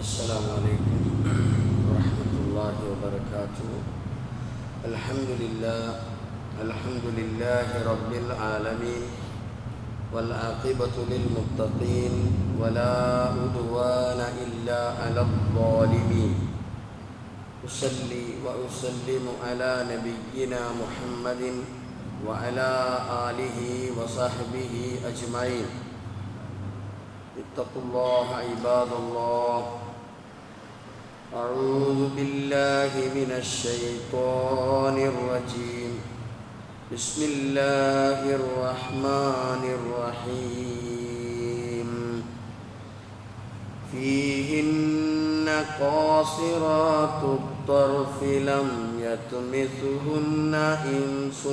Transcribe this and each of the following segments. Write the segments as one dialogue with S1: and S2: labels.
S1: السلام عليكم ورحمة الله وبركاته. الحمد لله الحمد لله رب العالمين والعاقبة للمتقين ولا عدوان إلا على الظالمين. أصلي وأسلم على نبينا محمد وعلى آله وصحبه أجمعين. اتقوا الله عباد الله. أعوذ بالله من الشيطان الرجيم. بسم الله الرحمن الرحيم. فيهن قاصرات الطرف لم يطمثهن إنس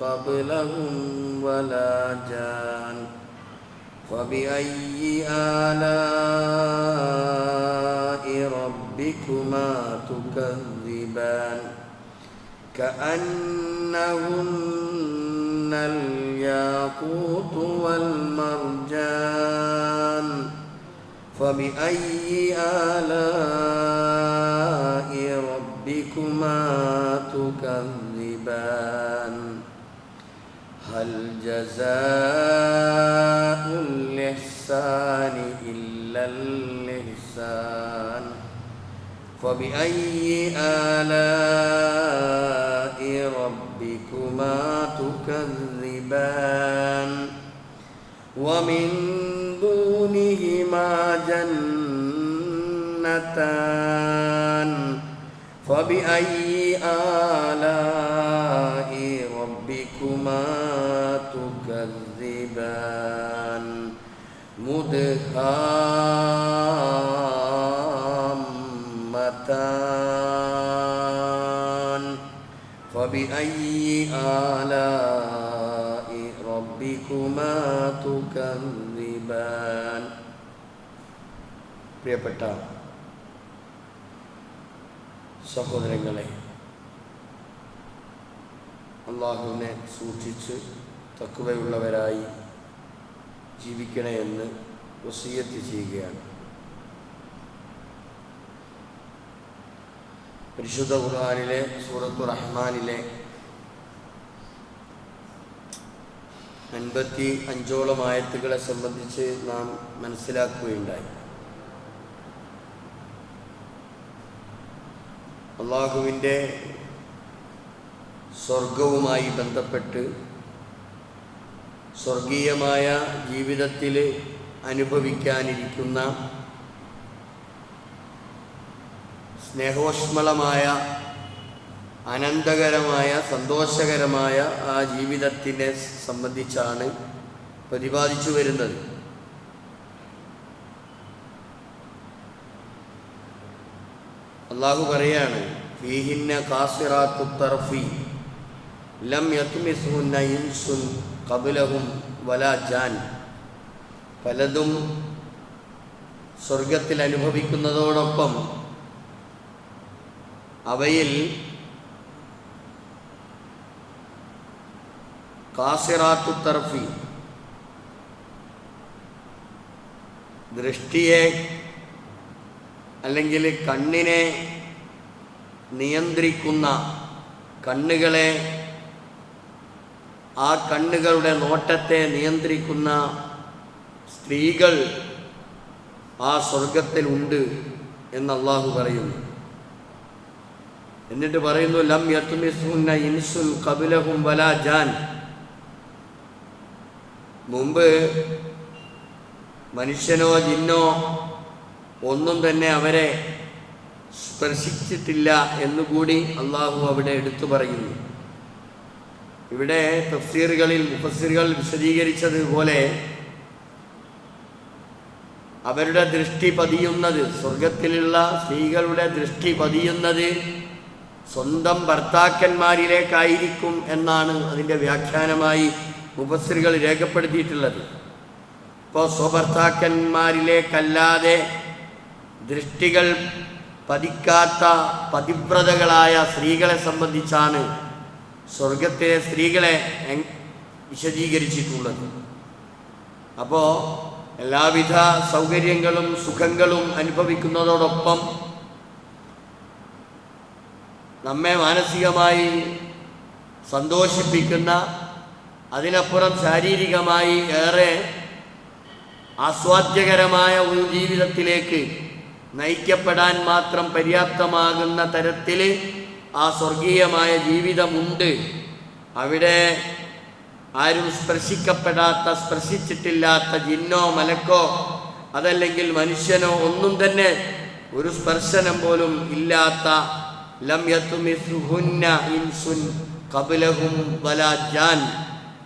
S1: قبلهم ولا جان. فبأي آلاء ربكما تكذبان كأنهن الياقوت والمرجان فبأي آلاء ربكما تكذبان؟ هل جزاء الإحسان إلا الإحسان؟ فبأي آلاء ربكما تكذبان ومن دونهما جنتان فبأي آلاء ربكما تكذبان مدهامتان فبأي آلاء ربكما تكذبان പ്രിയപ്പെട്ട സഹോദരങ്ങളെ അള്ളാഹുവിനെ സൂക്ഷിച്ച് തക്കുവയുള്ളവരായി ജീവിക്കണേ എന്ന് വസീയത്ത് ചെയ്യുകയാണ് പരിശുദ്ധ ഖുർആനിലെ സൂറത്തു റഹ്മാനിലെ അൻപത്തി അഞ്ചോളം ആയത്തുകളെ സംബന്ധിച്ച് നാം മനസ്സിലാക്കുകയുണ്ടായി. അള്ളാഹുവിന്റെ സ്വർഗവുമായി ബന്ധപ്പെട്ട് സ്വർഗീയമായ ജീവിതത്തിൽ അനുഭവിക്കാനിരിക്കുന്ന സ്നേഹോഷ്മളമായ അനന്തകരമായ സന്തോഷകരമായ ആ ജീവിതത്തിനെ സംബന്ധിച്ചാണ് പ്രതിപാദിച്ചു വരുന്നത്. അള്ളാഹു പറയാണ് ഫീഹിന്ന കാസിറാത്തു തർഫി ലം ജാൻ. പലതും സ്വർഗത്തിൽ അനുഭവിക്കുന്നതോടൊപ്പം അവയിൽ കാസിറാത്തു തർഫി. ദൃഷ്ടിയെ അല്ലെങ്കിൽ കണ്ണിനെ നിയന്ത്രിക്കുന്ന കണ്ണുകളെ ആ കണ്ണുകളുടെ നോട്ടത്തെ നിയന്ത്രിക്കുന്ന സ്ത്രീകൾ ആ സ്വർഗത്തിലുണ്ട് എന്ന് അള്ളാഹു പറയുന്നു. എന്നിട്ട് പറയുന്നു ലം യത്മിസുന്ന ഇൻസുൽ കപിലഹും വലാ ജാൻ. മുമ്പ് മനുഷ്യനോ ജിന്നോ ഒന്നും തന്നെ അവരെ സ്പർശിച്ചിട്ടില്ല എന്നുകൂടി അള്ളാഹു അവിടെ എടുത്തു പറയുന്നു. ഇവിടെ തഫ്സീറുകളിൽ മുഫസ്സിറുകൾ വിശദീകരിച്ചതുപോലെ അവരുടെ ദൃഷ്ടി പതിയുന്നത് സ്വർഗത്തിലുള്ള സ്ത്രീകളുടെ ദൃഷ്ടി പതിയുന്നത് സ്വന്തം ഭർത്താക്കന്മാരിലേക്കായിരിക്കും എന്നാണ് അതിന്റെ വ്യാഖ്യാനമായി മുഫസ്സിറുകൾ രേഖപ്പെടുത്തിയിട്ടുള്ളത്. ഇപ്പോൾ സ്വഭർത്താക്കന്മാരിലേക്കല്ലാതെ ദൃഷ്ടികൾ പതിക്കാത്ത പതിവ്രതകളായ സ്ത്രീകളെ സംബന്ധിച്ചാണ് സ്വർഗത്തിലെ സ്ത്രീകളെ വിശദീകരിച്ചിട്ടുള്ളത്. അപ്പോൾ എല്ലാവിധ സൗകര്യങ്ങളും സുഖങ്ങളും അനുഭവിക്കുന്നതോടൊപ്പം നമ്മെ മാനസികമായി സന്തോഷിപ്പിക്കുന്ന അതിനപ്പുറം ശാരീരികമായി ഏറെ ആസ്വാദ്യകരമായ ഒരു ജീവിതത്തിലേക്ക് നയിക്കപ്പെടാൻ മാത്രം പര്യാപ്തമാകുന്ന തരത്തിൽ ആ സ്വർഗീയമായ ജീവിതമുണ്ട്. അവിടെ ആരും സ്പർശിക്കപ്പെടാത്ത സ്പർശിച്ചിട്ടില്ലാത്ത ജിന്നോ മലക്കോ അതല്ലെങ്കിൽ മനുഷ്യനോ ഒന്നും തന്നെ ഒരു സ്പർശനം പോലും ഇല്ലാത്ത ലം യത്തുമിസ്ഹുന്ന ഇൻസുൻ കപിലഹും വലാജാൻ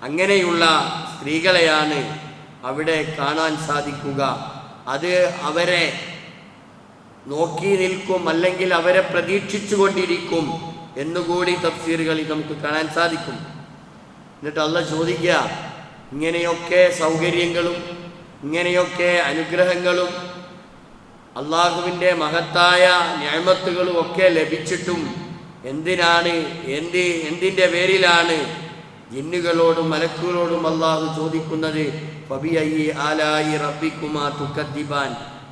S1: അങ്ങനെയുള്ള സ്ത്രീകളെയാണ് അവിടെ കാണാൻ സാധിക്കുക. അത് അവരെ നോക്കി നിൽക്കും അല്ലെങ്കിൽ അവരെ പ്രതീക്ഷിച്ചു കൊണ്ടിരിക്കും എന്നുകൂടി തഫ്സീറുകളിൽ നമുക്ക് കാണാൻ സാധിക്കും. എന്നിട്ട് അല്ല ചോദിക്കുക ഇങ്ങനെയൊക്കെ സൗകര്യങ്ങളും ഇങ്ങനെയൊക്കെ അനുഗ്രഹങ്ങളും അള്ളാഹുവിന്റെ മഹത്തായ ന്യായമത്തുകളും ഒക്കെ ലഭിച്ചിട്ടും എന്തിനാണ് എന്തി എന്തിന്റെ പേരിലാണ് ജിന്നുകളോടും മലക്കുകളോടും അള്ളാഹു ചോദിക്കുന്നത് ഫബിയയി ആലായി റബ്ബിക്കുമാ തുക്കദ്ദിബാൻ?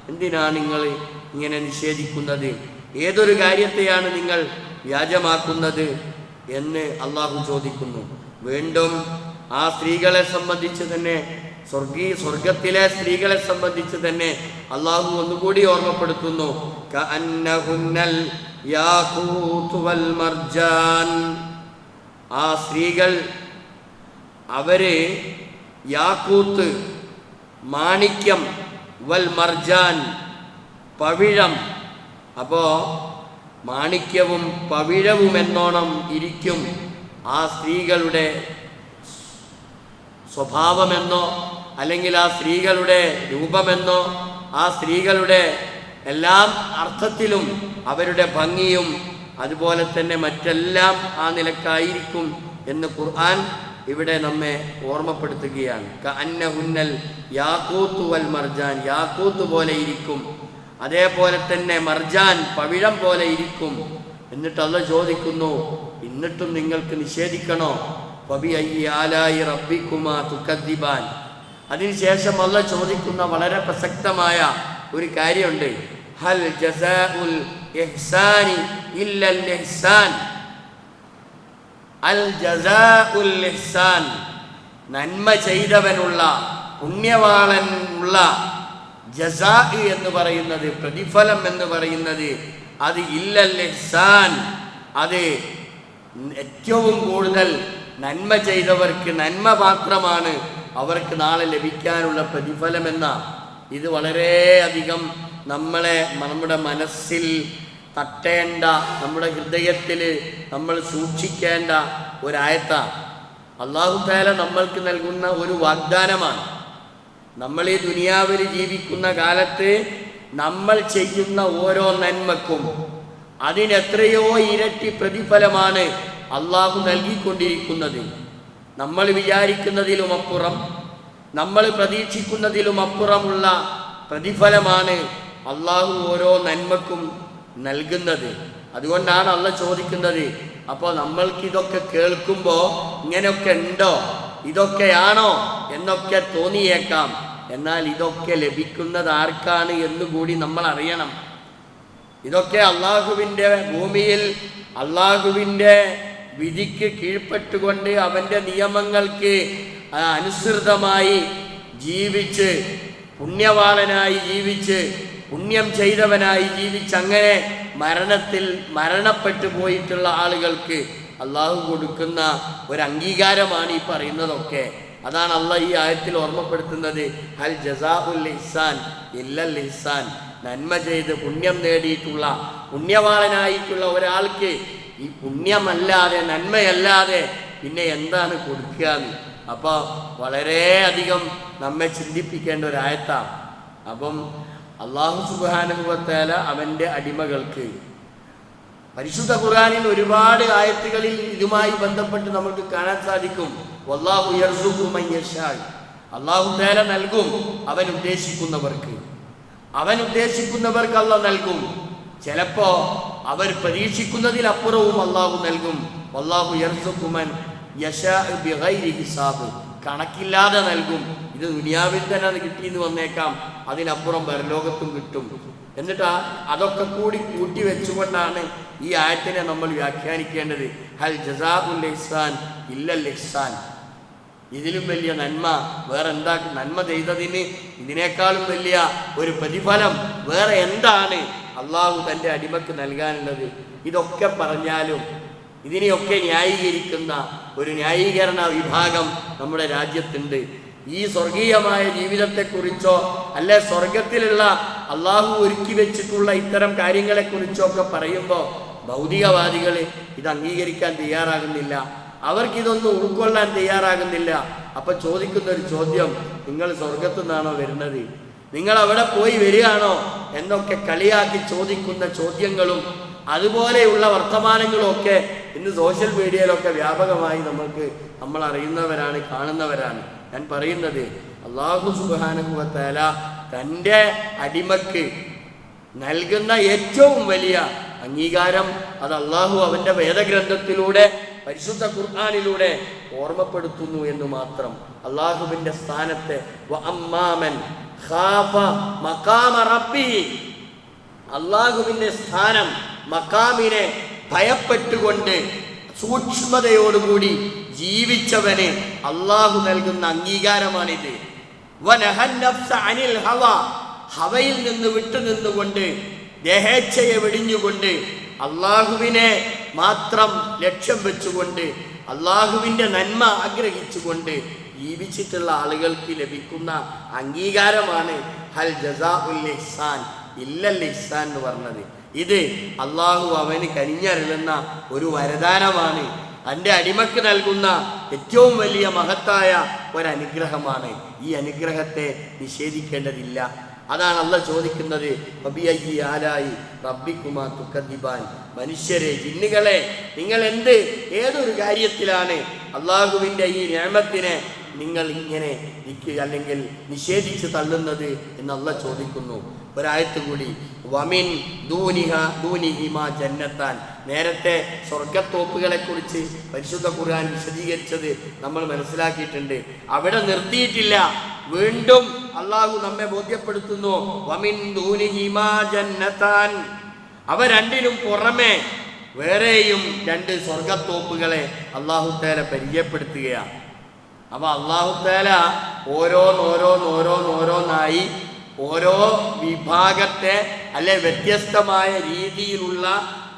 S1: എന്തിനാണ് നിങ്ങൾ ഇങ്ങനെ നിഷേധിക്കുന്നത്? ഏതൊരു കാര്യത്തെയാണ് നിങ്ങൾ വ്യാജമാക്കുന്നത് എന്ന് അള്ളാഹു ചോദിക്കുന്നു. വീണ്ടും ആ സ്ത്രീകളെ സംബന്ധിച്ച് തന്നെ സ്വർഗീ സ്വർഗത്തിലെ സ്ത്രീകളെ സംബന്ധിച്ച് തന്നെ അള്ളാഹു ഒന്നുകൂടി ഓർമ്മപ്പെടുത്തുന്നു. ആ സ്ത്രീകൾ അവർ യാക്കൂത്ത് മാണിക്യം വൽ മർജാൻ പവിഴം. അപ്പോ മാണിക്യവും പവിഴവും എന്നോണം ഇരിക്കും ആ സ്ത്രീകളുടെ സ്വഭാവമെന്നോ അല്ലെങ്കിൽ ആ സ്ത്രീകളുടെ രൂപമെന്നോ ആ സ്ത്രീകളുടെ എല്ലാം അർത്ഥത്തിലും അവരുടെ ഭംഗിയും അതുപോലെ തന്നെ മറ്റെല്ലാം ആ നിലക്കായിരിക്കും എന്ന് ഖുർആൻ ഇവിടെ നമ്മെ ഓർമ്മപ്പെടുത്തുകയാണ്. അന്ന ഉന്നൽ യാക്കൂത്ത് വൽ മർജാൻ യാക്കൂത്ത് പോലെ ഇരിക്കും. അതേപോലെ തന്നെ മർജാൻ പവിഴം പോലെ ഇരിക്കും. എന്നിട്ട് അല്ല ചോദിക്കുന്നു എന്നിട്ടും നിങ്ങൾക്ക് നിഷേധിക്കണോ? പബി അയ്യ ആലായി റബ്ബിക്കുമാ തുക്കദ്ദിബാൻ. അതിനുശേഷം അല്ല ചോദിക്കുന്ന വളരെ പ്രസക്തമായ ഒരു കാര്യമുണ്ട്. ഹൽ ജസാഉൽ ഇഹ്സാനി ഇല്ലൽ ഇഹ്സാൻ. അൽ ജസാഉൽ നന്മ ചെയ്തവനുള്ള പുണ്യവാളൻ ഉള്ള ജസാ എന്ന് പറയുന്നത് പ്രതിഫലം എന്ന് പറയുന്നത് അത് ഇല്ലൽ ഇഹ്സാൻ. അത് ഏറ്റവും കൂടുതൽ നന്മ ചെയ്തവർക്ക് നന്മ മാത്രമാണ് അവർക്ക് നാളെ ലഭിക്കാനുള്ള പ്രതിഫലമെന്ന ഇത് വളരെയധികം നമ്മളെ നമ്മുടെ മനസ്സിൽ തട്ടേണ്ട നമ്മുടെ ഹൃദയത്തിൽ നമ്മൾ സൂക്ഷിക്കേണ്ട ഒരായത്ത. അള്ളാഹു താല നമ്മൾക്ക് നൽകുന്ന ഒരു വാഗ്ദാനമാണ്. നമ്മൾ ഈ ദുനിയാവിൽ ജീവിക്കുന്ന കാലത്ത് നമ്മൾ ചെയ്യുന്ന ഓരോ നന്മക്കും അതിനെത്രയോ ഇരട്ടി പ്രതിഫലമാണ് അള്ളാഹു നൽകിക്കൊണ്ടിരിക്കുന്നത്. നമ്മൾ വിചാരിക്കുന്നതിലും അപ്പുറം നമ്മൾ പ്രതീക്ഷിക്കുന്നതിലും അപ്പുറമുള്ള പ്രതിഫലമാണ് അള്ളാഹു ഓരോ നന്മക്കും നൽകുന്നത്. അതുകൊണ്ടാണ് അല്ല ചോദിക്കുന്നത് അപ്പോൾ നമ്മൾക്ക് ഇതൊക്കെ കേൾക്കുമ്പോൾ ഇങ്ങനെയൊക്കെ ഉണ്ടോ? ഇതൊക്കെയാണോ? എന്നൊക്കെ തോന്നിയേക്കാം. എന്നാൽ ഇതൊക്കെ ലഭിക്കുന്നത് ആർക്കാണ് എന്നുകൂടി നമ്മൾ അറിയണം. ഇതൊക്കെ അള്ളാഹുവിന്റെ ഭൂമിയിൽ അള്ളാഹുവിന്റെ വിധിക്ക് കീഴ്പ്പെട്ടുകൊണ്ട് അവന്റെ നിയമങ്ങൾക്ക് അനുസൃതമായി ജീവിച്ച് പുണ്യവാളനായി ജീവിച്ച് പുണ്യം ചെയ്തവനായി ജീവിച്ചങ്ങനെ മരണത്തിൽ മരണപ്പെട്ടു പോയിട്ടുള്ള ആളുകൾക്ക് അള്ളാഹു കൊടുക്കുന്ന ഒരു അംഗീകാരമാണ് ഈ പറയുന്നതൊക്കെ. അതാണ് അള്ളാഹ് ഈ ആയത്തിൽ ഓർമ്മപ്പെടുത്തുന്നത്. ഹൽ ജസാഉൽ ഇഹ്സാൻ ഇല്ലൽ ഇഹ്സാൻ. നന്മ ചെയ്ത് പുണ്യം നേടിയിട്ടുള്ള പുണ്യവാളനായിട്ടുള്ള ഒരാൾക്ക് ഈ പുണ്യമല്ലാതെ നന്മയല്ലാതെ പിന്നെ എന്താണ് കൊടുക്കുക എന്ന്. അപ്പോൾ വളരെയധികം നമ്മെ ചിന്തിപ്പിക്കേണ്ട ഒരു ഒരായത്താണ് അപ്പം അള്ളാഹു സുബാനുഭവത്തേല അവന്റെ അടിമകൾക്ക് പരിശുദ്ധ ഖുറാനിൽ ഒരുപാട് ആയത്തുകളിൽ ഇതുമായി ബന്ധപ്പെട്ട് നമുക്ക് കാണാൻ സാധിക്കും. വല്ലാഹു. അള്ളാഹു തേല നൽകും അവൻ ഉദ്ദേശിക്കുന്നവർക്ക്. അവൻ ഉദ്ദേശിക്കുന്നവർക്ക് അല്ല നൽകും. ചിലപ്പോ അവർ പരീക്ഷിക്കുന്നതിലപ്പുറവും അള്ളാഹു നൽകും. അള്ളാഹു ബിഗൈരി ഹിസാബ്. കണക്കില്ലാതെ നൽകും. ഇത് ദുനിയാവിൽ തന്നെ അത് കിട്ടിയെന്ന് വന്നേക്കാം. അതിനപ്പുറം പരലോകത്തും കിട്ടും. എന്നിട്ടാ അതൊക്കെ കൂടി കൂട്ടി വെച്ചുകൊണ്ടാണ് ഈ ആയത്തിനെ നമ്മൾ വ്യാഖ്യാനിക്കേണ്ടത്. ഹൽ ജസാഉൽ ഇഹ്സാൻ ഇഹ്സാൻ. ഇതിലും വലിയ നന്മ വേറെ എന്താ നന്മ ചെയ്തതിന് ഇതിനേക്കാളും വലിയ ഒരു പ്രതിഫലം വേറെ എന്താണ് അള്ളാഹു തന്റെ അടിമക്ക് നൽകാനുള്ളത്? ഇതൊക്കെ പറഞ്ഞാലും ഇതിനെയൊക്കെ ന്യായീകരിക്കുന്ന ഒരു ന്യായീകരണ വിഭാഗം നമ്മുടെ രാജ്യത്തുണ്ട്. ഈ സ്വർഗീയമായ ജീവിതത്തെക്കുറിച്ചോ അല്ലെ സ്വർഗത്തിലുള്ള അള്ളാഹു ഒരുക്കി വെച്ചിട്ടുള്ള ഇത്തരം കാര്യങ്ങളെക്കുറിച്ചോ ഒക്കെ പറയുമ്പോൾ ഭൗതികവാദികൾ ഇത് അംഗീകരിക്കാൻ തയ്യാറാകുന്നില്ല. അവർക്കിതൊന്നും ഉൾക്കൊള്ളാൻ തയ്യാറാകുന്നില്ല. അപ്പൊ ചോദിക്കുന്ന ഒരു ചോദ്യം നിങ്ങൾ സ്വർഗത്തു നിന്നാണോ വരുന്നത്? നിങ്ങൾ അവിടെ പോയി വരികയാണോ എന്നൊക്കെ കളിയാക്കി ചോദിക്കുന്ന ചോദ്യങ്ങളും അതുപോലെയുള്ള വർത്തമാനങ്ങളും ഒക്കെ ഇന്ന് സോഷ്യൽ മീഡിയയിലൊക്കെ വ്യാപകമായി നമ്മൾക്ക് നമ്മൾ അറിയുന്നവരാണ് കാണുന്നവരാണ്. ഞാൻ പറയുന്നത് അള്ളാഹു സുബാനുഭവത്തേല തന്റെ അടിമക്ക് നൽകുന്ന ഏറ്റവും വലിയ അംഗീകാരം അത് അള്ളാഹു അവന്റെ വേദഗ്രന്ഥത്തിലൂടെ പരിശുദ്ധ ഖുർആാനിലൂടെ ഓർമ്മപ്പെടുത്തുന്നു എന്ന് മാത്രം. അള്ളാഹുവിന്റെ സ്ഥാനത്തെ അമ്മാമൻ അള്ളാഹുവിന്റെ സ്ഥാനം മക്കാമിനെ ഭയപ്പെട്ടുകൊണ്ട് സൂക്ഷ്മതയോടുകൂടി ജീവിച്ചവന് അള്ളാഹു നൽകുന്ന അംഗീകാരമാണിത്. അനിൽ ഹവ. ഹവയിൽ നിന്ന് വിട്ടുനിന്നുകൊണ്ട് ദേഹേച്ഛയെ വെടിഞ്ഞുകൊണ്ട് അള്ളാഹുവിനെ മാത്രം ലക്ഷ്യം വെച്ചുകൊണ്ട് അള്ളാഹുവിന്റെ നന്മ ആഗ്രഹിച്ചുകൊണ്ട് ജീവിച്ചിട്ടുള്ള ആളുകൾക്ക് ലഭിക്കുന്ന അംഗീകാരമാണ് ഹൽ ജസാ ഉൽ ഇഹ്സാൻ ഇഹ്സാൻ എന്ന് പറഞ്ഞത്. ഇത് അള്ളാഹു അവന് കനിഞ്ഞരുളുന്ന ഒരു വരദാനമാണ്. തന്റെ അടിമക്ക് നൽകുന്ന ഏറ്റവും വലിയ മഹത്തായ ഒരനുഗ്രഹമാണ്. ഈ അനുഗ്രഹത്തെ നിഷേധിക്കേണ്ടതില്ല. അതാണ് അല്ല ചോദിക്കുന്നത് ആരായി ആലായി റബ്ബിക്കുമാ തുക്കദ്ദിബാൻ?" മനുഷ്യരെ ജിന്നുകളെ നിങ്ങൾ എന്ത് ഏതൊരു കാര്യത്തിലാണ് അള്ളാഹുവിന്റെ ഈ നിയമത്തിനെ നിങ്ങൾ ഇങ്ങനെ നിൽക്കുക അല്ലെങ്കിൽ നിഷേധിച്ച് തള്ളുന്നത് എന്നല്ല ചോദിക്കുന്നു. ഒരായത്ത് കൂടി. വമിൻ ദൂനിഹ ദൂനിഹിമ ജന്നത്താൻ. നേരത്തെ സ്വർഗത്തോപ്പുകളെ കുറിച്ച് പരിശുദ്ധ ഖുർആൻ വിശദീകരിച്ചത് നമ്മൾ മനസ്സിലാക്കിയിട്ടുണ്ട്. അവിടെ നിർത്തിയിട്ടില്ല. വീണ്ടും അള്ളാഹു നമ്മെ ബോധ്യപ്പെടുത്തുന്നു. വമിൻ ദൂനിഹിമ ജന്നത്താൻ. അവ രണ്ടിനും പുറമെ വേറെയും രണ്ട് സ്വർഗത്തോപ്പുകളെ അള്ളാഹുത്തേല പരിചയപ്പെടുത്തുകയാണ്. അപ്പൊ അള്ളാഹുത്തേല ഓരോന്നോരോന്നോരോന്നോരോന്നായി ഓരോ വിഭാഗത്തെ അല്ലെ വ്യത്യസ്തമായ രീതിയിലുള്ള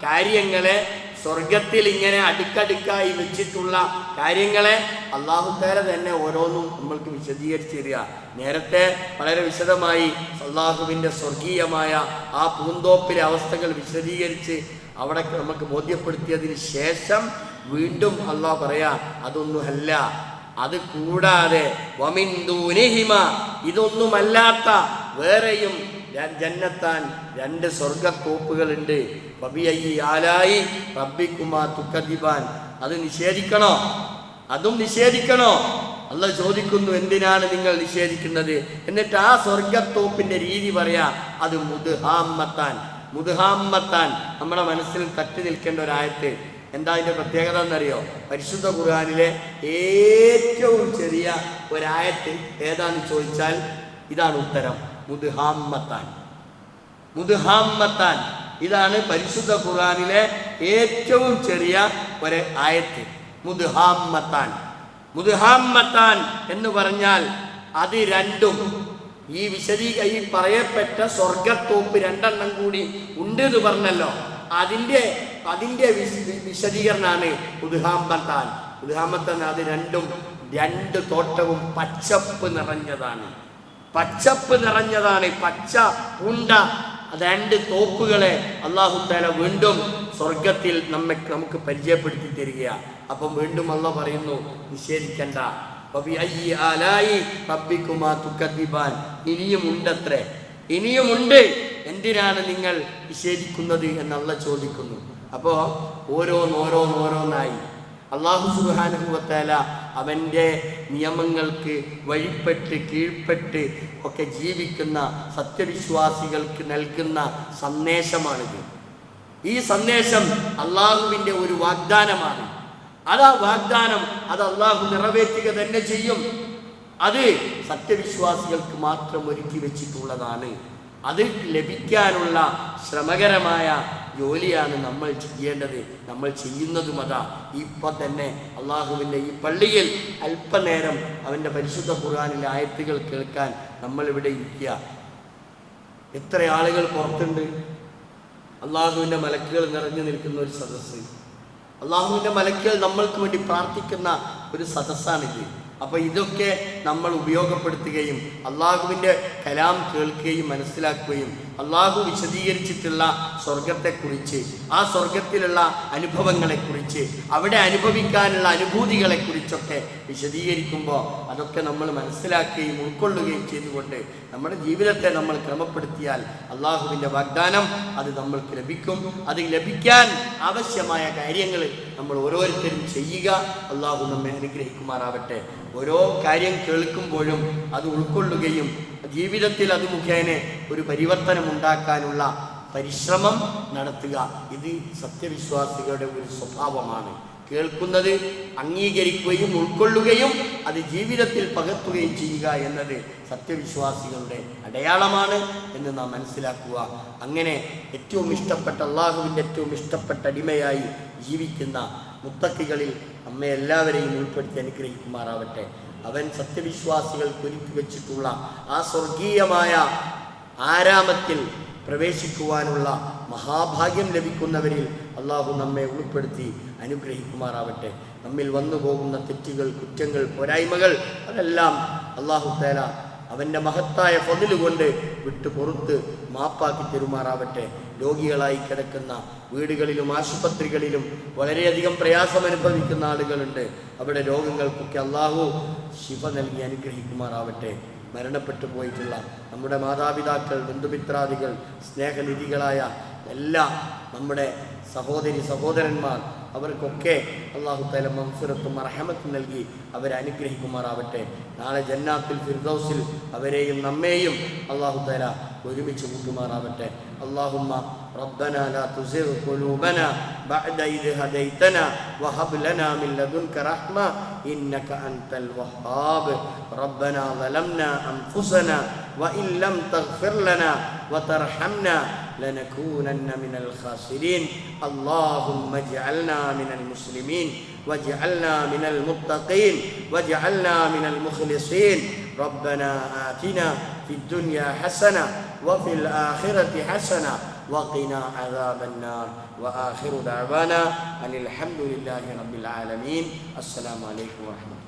S1: കാര്യങ്ങളെ സ്വർഗത്തിൽ ഇങ്ങനെ അടുക്കടുക്കായി വെച്ചിട്ടുള്ള കാര്യങ്ങളെ അള്ളാഹുത്താല തന്നെ ഓരോന്നും നമ്മൾക്ക് വിശദീകരിച്ചു തരിക. നേരത്തെ വളരെ വിശദമായി അള്ളാഹുവിന്റെ സ്വർഗീയമായ ആ പൂന്തോപ്പിലെ അവസ്ഥകൾ വിശദീകരിച്ച് അവിടെ നമുക്ക് ബോധ്യപ്പെടുത്തിയതിന് ശേഷം വീണ്ടും അള്ളാഹ് പറയാ അതൊന്നുമല്ല അത് കൂടാതെ വമിന്ദൂനിഹിമ ഇതൊന്നുമല്ലാത്ത വേറെയും ജന്നത്താൻ രണ്ട് സ്വർഗത്തോപ്പുകളുണ്ട് വബിയയി ആലായി റബ്ബിക്കുമാ തുക്കദിബാൻ അത് നിഷേധിക്കണോ? അതും നിഷേധിക്കണോ? അല്ല ചോദിക്കുന്നു എന്തിനാണ് നിങ്ങൾ നിഷേധിക്കുന്നത്? എന്നിട്ട് ആ സ്വർഗത്തോപ്പിന്റെ രീതി പറയാ അത് മുതുഹാമ്മത്താൻ മുതുഹാമ്മത്താൻ നമ്മുടെ മനസ്സിൽ തട്ടി നിൽക്കേണ്ട ഒരായത്ത്. എന്താ അതിന്റെ പ്രത്യേകത എന്നറിയോ? പരിശുദ്ധ ഖുർആാനിലെ ഏറ്റവും ചെറിയ ഒരായത്ത് ഏതാന്ന് ചോദിച്ചാൽ ഇതാണ് ഉത്തരം. മുദ്ഹാമ്മത്താൻ. മുദ്ഹാമ്മത്താൻ. ഇതാണ് പരിശുദ്ധ ഖുർആനിലെ ഏറ്റവും ചെറിയ ഒരു ആയത്ത്. മുദ്ഹാമ്മത്താൻ. മുദ്ഹാമ്മത്താൻ എന്ന് പറഞ്ഞാൽ അത് രണ്ടും. ഈ വിശദീക ഈ പറയപ്പെട്ട സ്വർഗത്തോപ്പ് രണ്ടെണ്ണം കൂടി ഉണ്ട് എന്ന് പറഞ്ഞല്ലോ. അതിന്റെ അതിന്റെ വിശ- വിശദീകരണമാണ് ഉദ്ഹാമ്പത്താൻ ഉദ്ഹാമത്താൻ അത് രണ്ടും രണ്ട് തോട്ടവും പച്ചപ്പ് നിറഞ്ഞതാണ്. പച്ചപ്പ് നിറഞ്ഞതാണ് പച്ച പൂണ്ട. രണ്ട് തോപ്പുകളെ അള്ളാഹു തല വീണ്ടും സ്വർഗത്തിൽ നമ്മെ നമുക്ക് പരിചയപ്പെടുത്തി തരികയാണ് അപ്പം വീണ്ടും അള്ള പറയുന്നു നിഷേധിക്കണ്ട. ഇനിയുമുണ്ടത്രേ. ഇനിയുമുണ്ട്. എന്തിനാണ് നിങ്ങൾ നിഷേധിക്കുന്നത് എന്നല്ല ചോദിക്കുന്നു. അപ്പോൾ ഓരോന്നോരോന്നോരോന്നായി. അള്ളാഹു സുബാനുഭവത്താല അവന്റെ നിയമങ്ങൾക്ക് വഴിപ്പെട്ട് കീഴ്പ്പെട്ട് ഒക്കെ ജീവിക്കുന്ന സത്യവിശ്വാസികൾക്ക് നൽകുന്ന സന്ദേശമാണിത്. ഈ സന്ദേശം അള്ളാഹുവിന്റെ ഒരു വാഗ്ദാനമാണ്. അത് ആ വാഗ്ദാനം അത് അള്ളാഹു നിറവേറ്റുക തന്നെ ചെയ്യും. അത് സത്യവിശ്വാസികൾക്ക് മാത്രം ഒരുക്കി വെച്ചിട്ടുള്ളതാണ്. അത് ലഭിക്കാനുള്ള ശ്രമകരമായ ജോലിയാണ് നമ്മൾ ചെയ്യേണ്ടത്. നമ്മൾ ചെയ്യുന്നതും അതാ ഇപ്പം തന്നെ അള്ളാഹുവിന്റെ ഈ പള്ളിയിൽ അല്പനേരം അവന്റെ പരിശുദ്ധ ഖുർആാനിലെ ആയത്തുകൾ കേൾക്കാൻ നമ്മൾ ഇവിടെ ഇരിക്കുക. എത്ര ആളുകൾ പുറത്തുണ്ട്? അള്ളാഹുവിന്റെ മലക്കുകൾ നിറഞ്ഞു നിൽക്കുന്ന ഒരു സദസ്സ്. അള്ളാഹുവിന്റെ മലക്കുകൾ നമ്മൾക്ക് വേണ്ടി പ്രാർത്ഥിക്കുന്ന ഒരു സദസ്സാണിത്. അപ്പോൾ ഇതൊക്കെ നമ്മൾ ഉപയോഗപ്പെടുത്തുകയും അള്ളാഹുവിന്റെ കലാം കേൾക്കുകയും മനസ്സിലാക്കുകയും അള്ളാഹു വിശദീകരിച്ചിട്ടുള്ള സ്വർഗത്തെക്കുറിച്ച് ആ സ്വർഗത്തിലുള്ള അനുഭവങ്ങളെക്കുറിച്ച് അവിടെ അനുഭവിക്കാനുള്ള അനുഭൂതികളെക്കുറിച്ചൊക്കെ വിശദീകരിക്കുമ്പോൾ അതൊക്കെ നമ്മൾ മനസ്സിലാക്കുകയും ഉൾക്കൊള്ളുകയും ചെയ്തുകൊണ്ട് നമ്മുടെ ജീവിതത്തെ നമ്മൾ ക്രമപ്പെടുത്തിയാൽ അള്ളാഹുവിന്റെ വാഗ്ദാനം അത് നമ്മൾക്ക് ലഭിക്കും. അത് ലഭിക്കാൻ ആവശ്യമായ കാര്യങ്ങൾ നമ്മൾ ഓരോരുത്തരും ചെയ്യുക. അള്ളാഹു നമ്മെ അനുഗ്രഹിക്കുമാറാവട്ടെ. ഓരോ കാര്യം കേൾക്കുമ്പോഴും അത് ഉൾക്കൊള്ളുകയും ജീവിതത്തിൽ അത് മുഖേന ഒരു പരിവർത്തനം ഉണ്ടാക്കാനുള്ള പരിശ്രമം നടത്തുക. ഇത് സത്യവിശ്വാസികളുടെ ഒരു സ്വഭാവമാണ്. കേൾക്കുന്നത് അംഗീകരിക്കുകയും ഉൾക്കൊള്ളുകയും അത് ജീവിതത്തിൽ പകർത്തുകയും ചെയ്യുക എന്നത് സത്യവിശ്വാസികളുടെ അടയാളമാണ് എന്ന് നാം മനസ്സിലാക്കുക. അങ്ങനെ ഏറ്റവും ഇഷ്ടപ്പെട്ട അള്ളാഹുവിന്റെ ഏറ്റവും ഇഷ്ടപ്പെട്ട അടിമയായി ജീവിക്കുന്ന മുത്തക്കികളിൽ നമ്മെ എല്ലാവരെയും ഉൾപ്പെടുത്തി അനുഗ്രഹിക്കുമാറാവട്ടെ. അവൻ സത്യവിശ്വാസികൾക്ക് ഒരുക്കി വെച്ചിട്ടുള്ള ആ സ്വർഗീയമായ ആരാമത്തിൽ പ്രവേശിക്കുവാനുള്ള മഹാഭാഗ്യം ലഭിക്കുന്നവരിൽ അള്ളാഹു നമ്മെ ഉൾപ്പെടുത്തി അനുഗ്രഹിക്കുമാറാവട്ടെ. നമ്മിൽ വന്നു പോകുന്ന തെറ്റുകൾ കുറ്റങ്ങൾ പോരായ്മകൾ അതെല്ലാം അള്ളാഹു തേല അവന്റെ മഹത്തായ പതിലുകൊണ്ട് വിട്ടു പുറത്ത് മാപ്പാക്കി തെരുമാറാവട്ടെ. രോഗികളായി കിടക്കുന്ന വീടുകളിലും ആശുപത്രികളിലും വളരെയധികം പ്രയാസം അനുഭവിക്കുന്ന ആളുകളുണ്ട്. അവിടെ രോഗങ്ങൾക്കൊക്കെ അള്ളാഹു ശിവ നൽകി അനുഗ്രഹിക്കുമാറാവട്ടെ. മരണപ്പെട്ടു പോയിട്ടുള്ള നമ്മുടെ മാതാപിതാക്കൾ ബന്ധുമിത്രാദികൾ സ്നേഹനിധികളായ എല്ലാ നമ്മുടെ സഹോദരി സഹോദരന്മാർ അവർക്കൊക്കെ അള്ളാഹു തല മൻസുരത്തും അർഹമത്തും നൽകി അവരെ അനുഗ്രഹിക്കുമാറാവട്ടെ. നാളെ ജന്നാത്തിൽ ഫിർദൌസിൽ അവരെയും നമ്മെയും അള്ളാഹു തല ഒരുമിച്ച് കൂട്ടുമാറാവട്ടെ. അള്ളാഹുമ്മ ربنا لا تزغ قلوبنا بعد إذ هديتنا وهب لنا من لدنك رحمة إنك أنت الوهاب. ربنا ظلمنا أنفسنا وإن لم تغفر لنا وترحمنا لنكونن من الخاسرين. اللهم اجعلنا من المسلمين واجعلنا من المتقين واجعلنا من المخلصين. ربنا آتنا في الدنيا حسنة وفي الآخرة حسنة وقنا عذاب النار. وآخر دعوانا أن الحمد لله رب العالمين. السلام عليكم ورحمة الله.